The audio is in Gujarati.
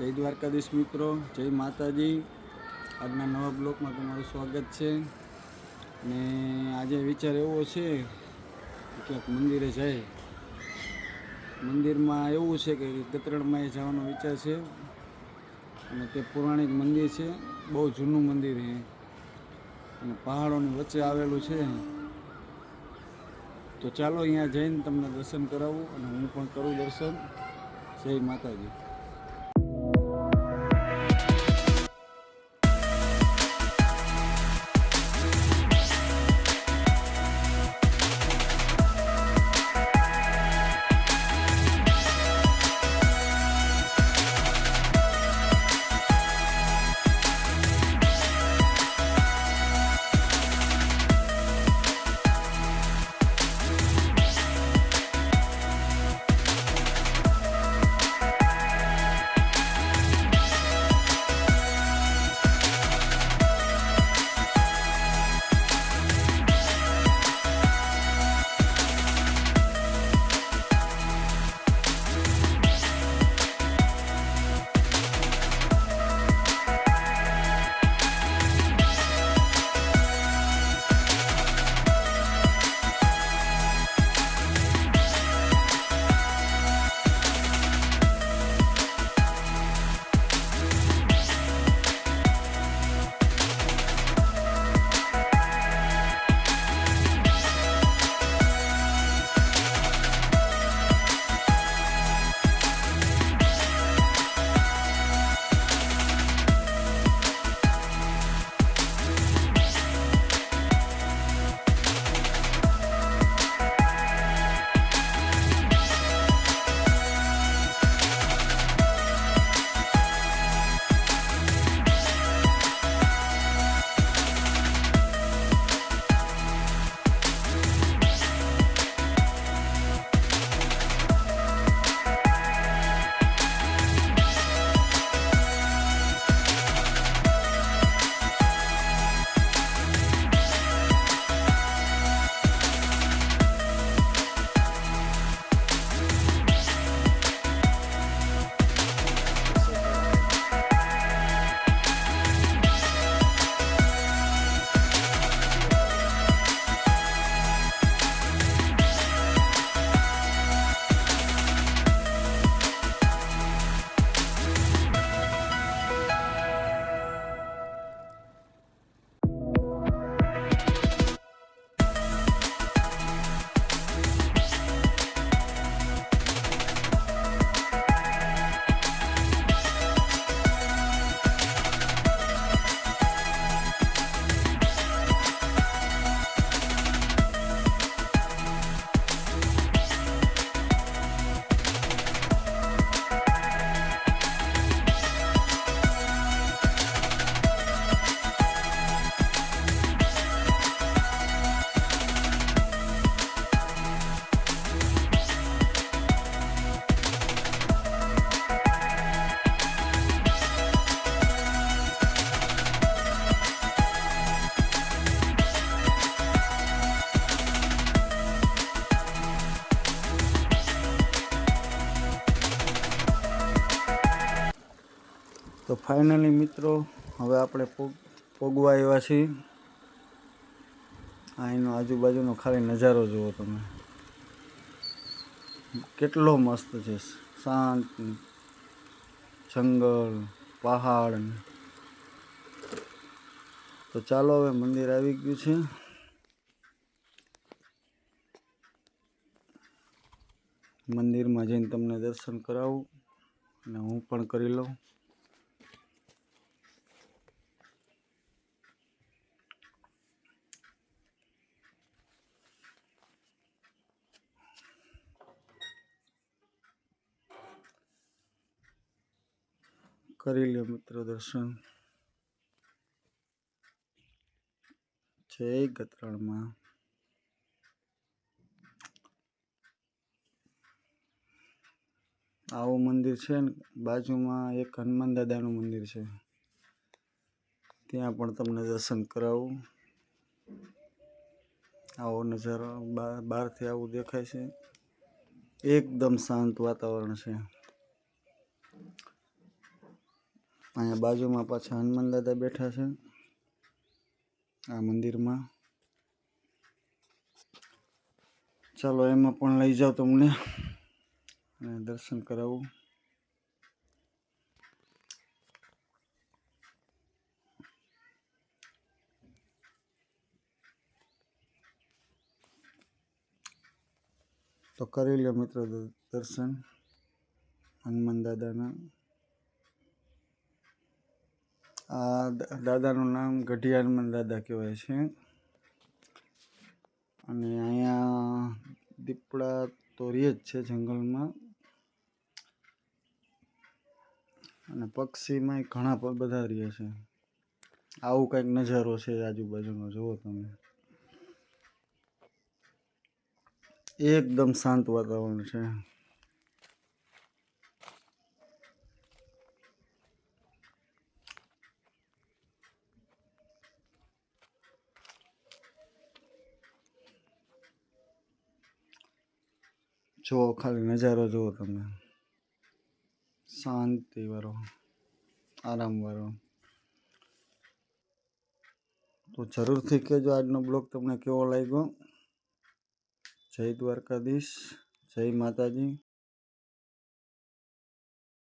જય દ્વારકાધીશ મિત્રો, જય માતાજી. આજના નવા બ્લોકમાં તમારું સ્વાગત છે. ને આજે વિચાર એવો છે ક્યાંક મંદિરે જાય. મંદિરમાં એવું છે કે ગતરણમાં જવાનો વિચાર છે. અને તે પૌરાણિક મંદિર છે, બહુ જૂનું મંદિર છે. અને પહાડોની વચ્ચે આવેલું છે. તો ચાલો અહીંયા જઈને તમને દર્શન કરાવું અને હું પણ કરું દર્શન. જય માતાજી. તો ફાઇનલી મિત્રો, હવે આપણે પોગ પોગવા આવ્યા છીએ. એનો આજુબાજુનો ખાલી નજારો જુઓ તમે. કેટલો મસ્ત છે. શાંત, જંગલ, પહાડ. તો ચાલો હવે મંદિર આવી ગયું છે. મંદિરમાં જઈને તમને દર્શન કરાવું અને હું પણ કરી લઉં. કરી લે મિત્રો દર્શન. જય ગતરણમાં આવું મંદિર છે ને, બાજુમાં એક હનુમાન દાદાનું મંદિર છે. ત્યાં પણ તમને દર્શન કરાવું. આવો નજારો બહારથી આવું દેખાય છે. એકદમ શાંત વાતાવરણ છે. અહીંયા બાજુમાં પાછા હનુમાન દાદા બેઠા છે. આ મંદિરમાં. ચાલો એમાં પણ લઈ જાઓ તમને. અને દર્શન કરાવું. તો કરી લો મિત્રો દર્શન. હનુમાન દાદાના આ દાદાનું નામ ગઢિયા હનુમાન દાદા કહેવાય છે. અને અહીંયા દીપડા તો રહે જ છે જંગલમાં. અને પક્ષીમાં ઘણા પણ બધા રહે છે. આવું કંઈક નજારો છે આજુબાજુનો, જુઓ તમે. એકદમ શાંત વાતાવરણ છે. જુઓ, ખાલી નજારો જુઓ તમે. શાંતિ વાળો, આરામ વાળો. તો જરૂરથી કહેજો, આજનો બ્લોગ તમને કેવો લાગ્યો? જય દ્વારકાધીશ, જય માતાજી.